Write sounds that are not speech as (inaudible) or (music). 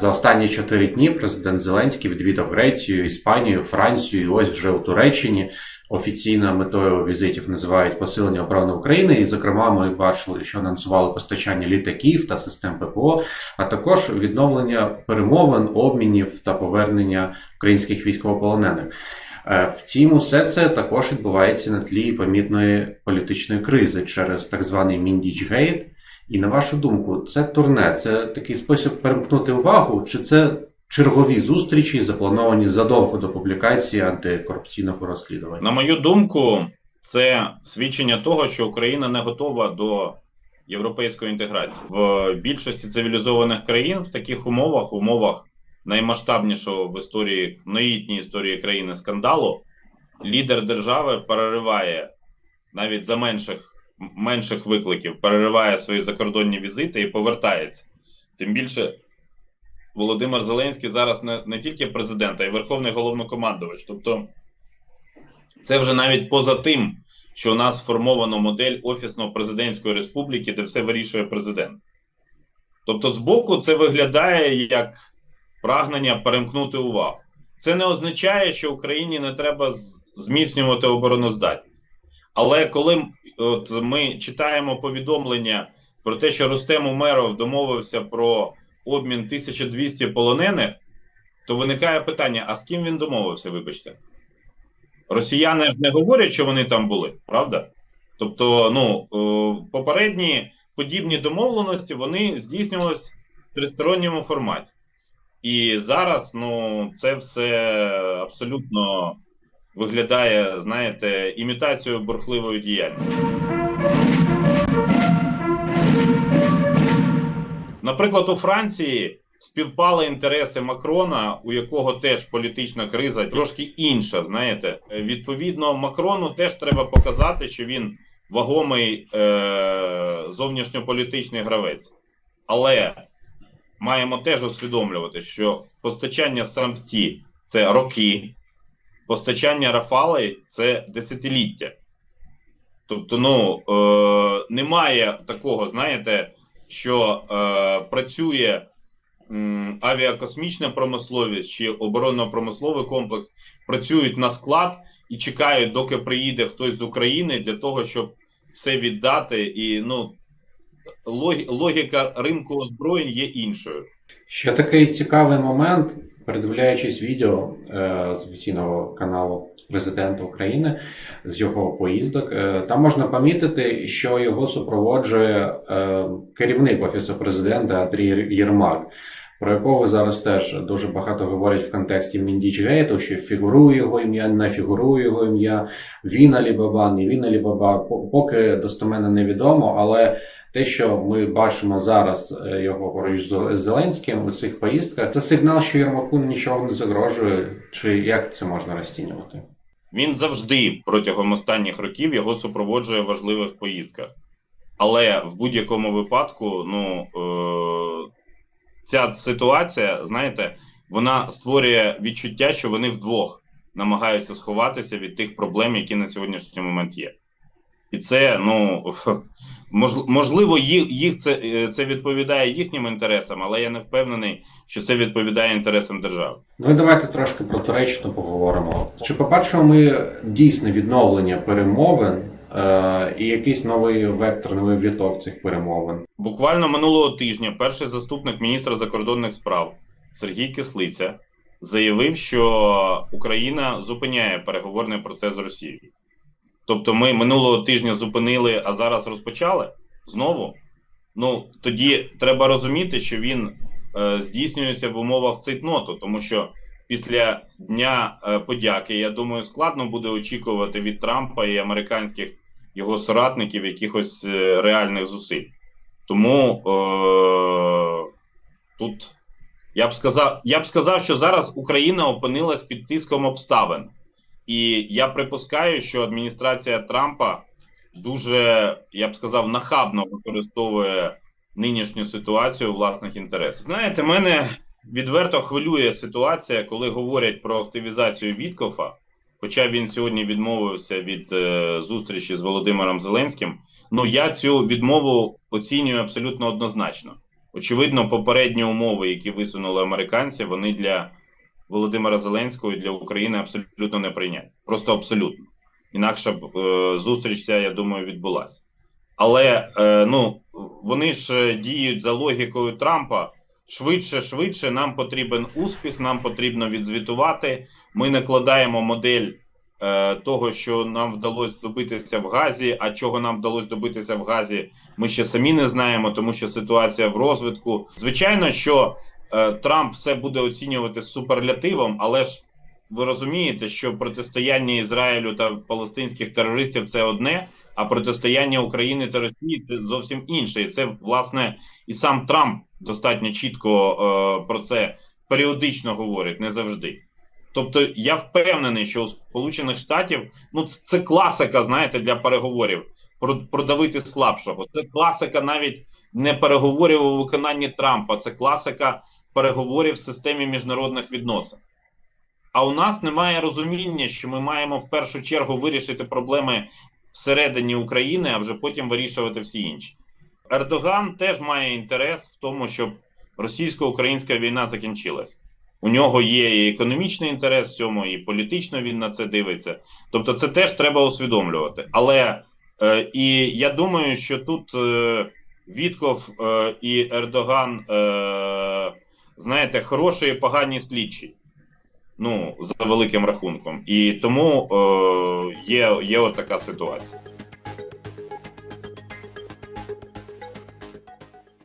За останні чотири дні президент Зеленський відвідав Грецію, Іспанію, Францію. і Ось вже у Туреччині офіційно метою візитів називають посилення оборони України. І, зокрема, ми бачили, що анонсували постачання літаків та систем ППО, а також відновлення перемовин, обмінів та повернення українських військовополонених. Е, Втім, усе це також відбувається на тлі помітної політичної кризи через так званий Міндічгейт. І на вашу думку, це турне, це такий спосіб перемкнути увагу, чи це чергові зустрічі, заплановані задовго до публікації антикорупційного розслідування? На мою думку, це свідчення того, що Україна не готова до європейської інтеграції. В більшості цивілізованих країн в таких умовах, умовах наймасштабнішого в історії новітній історії країни скандалу, лідер держави перериває навіть за менших менших викликів, перериває свої закордонні візити і повертається. Тим більше Володимир Зеленський зараз не, не тільки президент, а й верховний головнокомандувач. Тобто, це вже навіть поза тим, що у нас сформовано модель офісно-президентської республіки, де все вирішує президент. Тобто, збоку це виглядає як прагнення перемкнути увагу. Це не означає, що Україні не треба зміцнювати обороноздатність. Але коли от ми читаємо повідомлення про те, що Рустем Умеров домовився про обмін 1200 полонених, то виникає питання: а з ким він домовився, вибачте? Росіяни ж не говорять, що вони там були, правда? Тобто, ну, е, попередні подібні домовленості вони здійснювалися в тристоронньому форматі. І зараз, ну, це все абсолютно виглядає, знаєте, імітацією бурхливої діяльності. Наприклад, у Франції співпали інтереси Макрона, у якого теж політична криза трошки інша. Знаєте, відповідно, Макрону теж треба показати, що він вагомий е- зовнішньополітичний гравець. Але маємо теж усвідомлювати, що постачання Сампті це роки, постачання Рафали це десятиліття. Тобто, ну е, немає такого, знаєте, що е, працює м, авіакосмічна промисловість чи оборонно-промисловий комплекс, працюють на склад і чекають, доки приїде хтось з України для того, щоб все віддати. І ну логіка ринку озброєнь є іншою. Ще такий цікавий момент, передивляючись відео е, з офіційного каналу президента України з його поїздок, е, там можна помітити, що його супроводжує е, керівник офісу президента Андрій Єрмак. Про якого зараз теж дуже багато говорять в контексті Міндічгейту, що фігурує його ім'я, не фігурує його ім'я, він Алібаба, не він Алібаба. По- Поки достеменно невідомо, але те, що ми бачимо зараз е, його поруч з Зеленським у цих поїздках, це сигнал, що Єрмаку нічого не загрожує, чи як це можна розцінювати? Він завжди протягом останніх років його супроводжує в важливих поїздках. Але в будь-якому випадку, ну е- ця ситуація, знаєте, вона створює відчуття, що вони вдвох намагаються сховатися від тих проблем, які на сьогоднішній момент є. І це, ну (laughs) мож- можливо, їх, це, е, це відповідає їхнім інтересам, але я не впевнений, що це відповідає інтересам держави. Ну і давайте трошки про Туреччину поговоримо. Чи побачимо ми дійсне відновлення перемовин і якийсь новий вектор, новий віток цих перемовин? Буквально минулого тижня перший заступник міністра закордонних справ Сергій Кислиця заявив, що Україна зупиняє переговорний процес з Росією. Тобто, ми минулого тижня зупинили, а зараз розпочали знову. Ну тоді треба розуміти, що він е, здійснюється в умовах цейтноту, тому що після дня е, подяки, я думаю, складно буде очікувати від Трампа і американських його соратників якихось е, реальних зусиль. Тому е, тут я б сказав, я б сказав, що зараз Україна опинилась під тиском обставин, і я припускаю, що адміністрація Трампа дуже, я б сказав, нахабно використовує нинішню ситуацію власних інтересах. Знаєте, мене відверто хвилює ситуація, коли говорять про активізацію Віткофа, хоча він сьогодні відмовився від е, зустрічі з Володимиром Зеленським. Ну я цю відмову оцінюю абсолютно однозначно. Очевидно, попередні умови, які висунули американці, вони для Володимира Зеленського і для України абсолютно не прийняті. Просто абсолютно. Інакше б е, зустріч ця, я думаю, відбулася. Але е, ну, вони ж е, діють за логікою Трампа. Швидше, швидше, нам потрібен успіх, нам потрібно відзвітувати. Ми накладаємо модель е, того, що нам вдалося добитися в Газі. А чого нам вдалося добитися в Газі, ми ще самі не знаємо, тому що ситуація в розвитку. Звичайно, що е, Трамп все буде оцінювати з суперлятивом, але ж ви розумієте, що протистояння Ізраїлю та палестинських терористів це одне, а протистояння України та Росії це зовсім інше. І це власне і сам Трамп достатньо чітко е, про це періодично говорить, не завжди. Тобто я впевнений, що у Сполучених Штатів ну це класика, знаєте, для переговорів про- продавити слабшого. Це класика навіть не переговорів у виконанні Трампа, це класика переговорів в системі міжнародних відносин. А у нас немає розуміння, що ми маємо в першу чергу вирішити проблеми всередині України, а вже потім вирішувати всі інші. Ердоган теж має інтерес в тому, щоб російсько-українська війна закінчилась. У нього є і економічний інтерес в цьому, і політично він на це дивиться. Тобто, це теж треба усвідомлювати. Але е, і я думаю, що тут е, Вітков е, і Ердоган, е, знаєте, хороші і погані слідчі. Ну, за великим рахунком. І тому е, є, є от така ситуація.